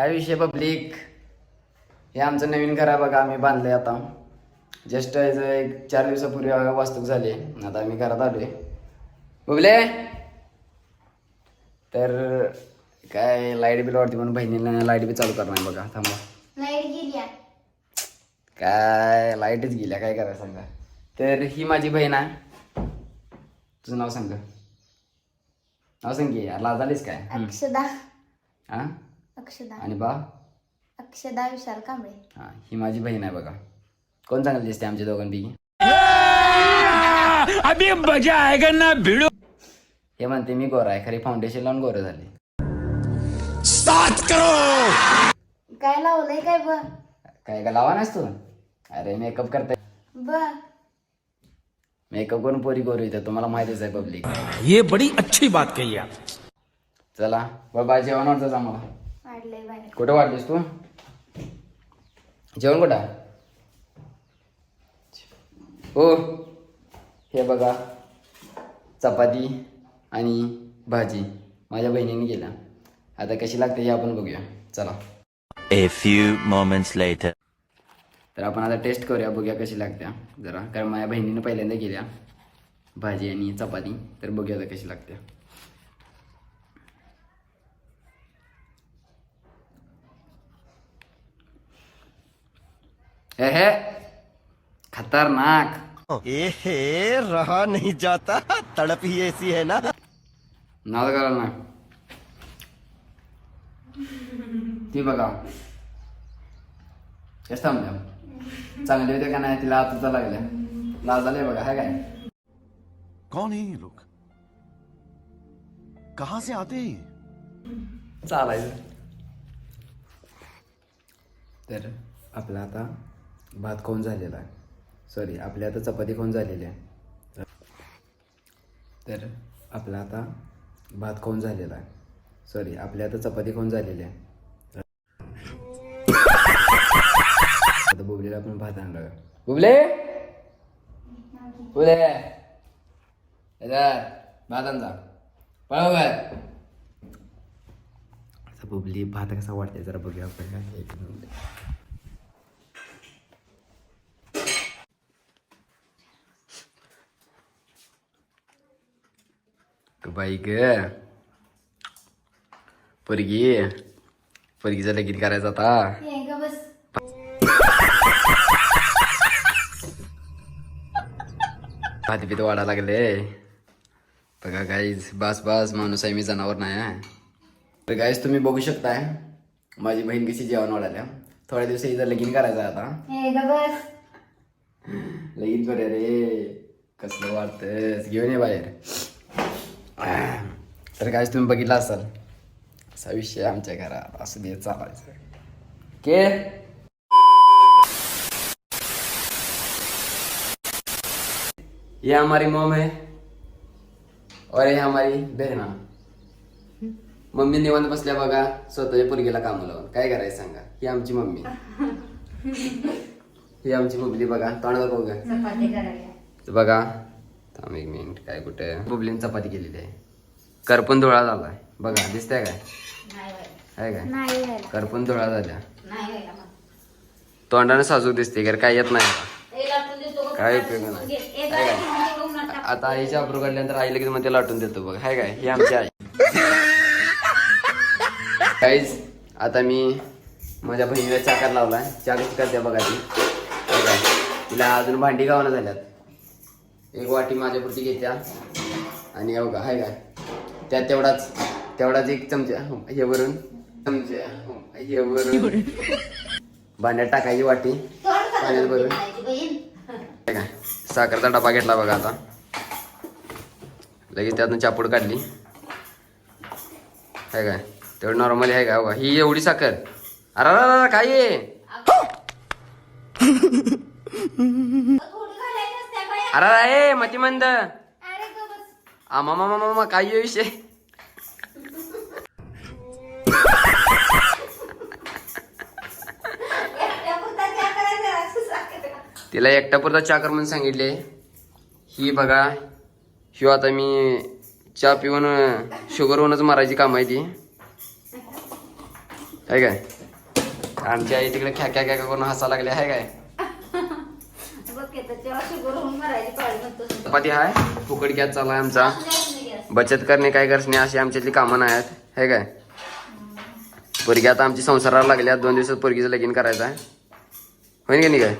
काय विषय पब्लिक हे आमचं नवीन घर आहे बघा आम्ही बांधलंय आता. जस्ट एक चार दिवसापूर्वी वास्तूक झाली. आता आम्ही घरात आलोय. बुबले? तर काय लाइट बिल वाढते म्हणून बहिणीला लाइट बी चालू करणार बघा थांबा. काय? लाईटच गेल्या काय करायचं सांगा? तर ही माझी बहीण आहे. तुझं नाव सांग नाव सांग की यार लाजालीस काय? अक्षदा. हा? अक्षदा. आणि बा? अक्षदा विशाल कांबळे. हा ही माझी बहीण आहे बघा. कोण चांगली दिसते आमच्या दोघांपैकी? अभी मजा आएगा ना भिड़ो. हे म्हणते मी गोरा आहे खरी फाउंडेशन लावून गोरं झाले. स्टार्ट करो काय लावलंय काय ब? काय का लावा नास तू? अरे मेकअप करताय. ब. मेकअप करून पोरी गोरू इथं तुम्हाला माहितीच आहे पब्लिक ये बड़ी अच्छी बात कही आप. चला बाबा जेवण वाटतंच आम्हाला. बाहेर. कुठं वाढलीस तू? जेवण कुठं? आहे? हो हे बघा. चपाती आणि भाजी माझ्या बहिणीने केल्या आता कशी लागते हे आपण बघूया. चला. A few moments later. तर आपण आता टेस्ट करूया बघूया कशी लागत्या जरा. कारण माझ्या बहिणीने पहिल्यांदा केल्या भाजी आणि चपाती. तर बघूया आता कशी लागते. हे हे खतरनाक। एहे रहा नहीं जाता। तड़प ही ऐसी है ना। नाव कराल ना ती बघा कसं थांबल्या चांगली होते का नाही तिला आता लागल्या लाज आले बघा हाय काय कौन है ये लोग? कहां से आते हैं ये? चालायचं तर आपला आता भात खाऊन झालेला आहे. सॉरी आपल्या आता चपाती खाऊन झालेली आहे. तर आपला आता भात खाऊन झालेला आहे. सॉरी आपल्या आता चपाती खाऊन झालेली आहे. आता बुबलीला आपण भात आणला बुबले? बुबले? भात आणजा पळव बुबली भात कसा वाटते जरा बघूया आपण काय एक मिनिट. ग बाई पोरगी. पोरगीचं लगीन करायचं आता. भात बीत वाढा लागले. बघा गाईज बास बास माणूस आहे मी जनावर नाही आहे. तर गाईज तुम्ही बघू शकताय माझी बहीण कशी जेवण वाढाल्या थोड्या दिवस हिचं लगीन करायचं आता. लगीन करूया रे. कसलं वाटतंस घेऊन ये बाहेर. तर काय तुम्ही बघितला असाल? असा विषय आमच्या घरात असं दे चालायचं. के? ये हमारी मॉम है और ये हमारी बहना. मम्मी निवांत बसल्या बघा स्वतःच्या पोरगीला कामं लावून. काय करायचं सांगा? ही आमची मम्मी. ही आमची बुबली बघा तोंड तर बघा. थांब एक मिनिट काय कुठे? बुबलीने चपाती केलेली आहे. करपून धुळा झालाय. बघा दिसतंय काय. आहे काय? करपून धुळा झाल्या मग. तोंडाने साजूक दिसते कारण काय येत नाही. काय उपयोग नाही. आता. आईच्या अप्रू काढल्यानंतर आई लगेच मध्ये लाटून देतो बघ. हाय काय? ही आमची आई. काहीच आता मी माझ्या बहिणीला चाकर लावलाय. चाकच करते बघा ती. तिला अजून भांडी गावानं झाल्यात. एक वाटी माझ्यापुरती घेत्या. आणि हे बघा हाय काय? त्यात तेवढाच तेवढाच एक चमचा हे वरून चमचा हे वरून. भांड्यात टाकायची वाटी पाण्यात भरून. हे साखरचा डबा घेतला बघा आता. लगेच त्यातनं चापूड काढली. आहे काय? तेवढं नॉर्मली आहे का? बघा ही एवढी साखर. अरे, काय आहे? अरे ए, मतिमंद. बस. आमा मामा मामा काय विषय. तिला एकटा पुरता चहा कर म्हणून सांगितले. ही बघा ह्यो आता मी चहा पिऊन शुगर होऊनच मारायची काम आहे ती. काय? आमची आई तिकडे ख्या ख्या ख्या करून हसा लागले आहे काय बघ की त्याच्यावर शुगर होऊन मरायची पाळी म्हणतो चपाती आहे फुकट गॅस चालू आहे आमचा. बचत करणे काय करणे अशी आमच्यातली कामं नाही आहेत हे काय? पोरगी आता आमची संसाराला लागल्या दोन दिवसात पोरगीचं लगीन करायचं आहे. होईन का नाही काय?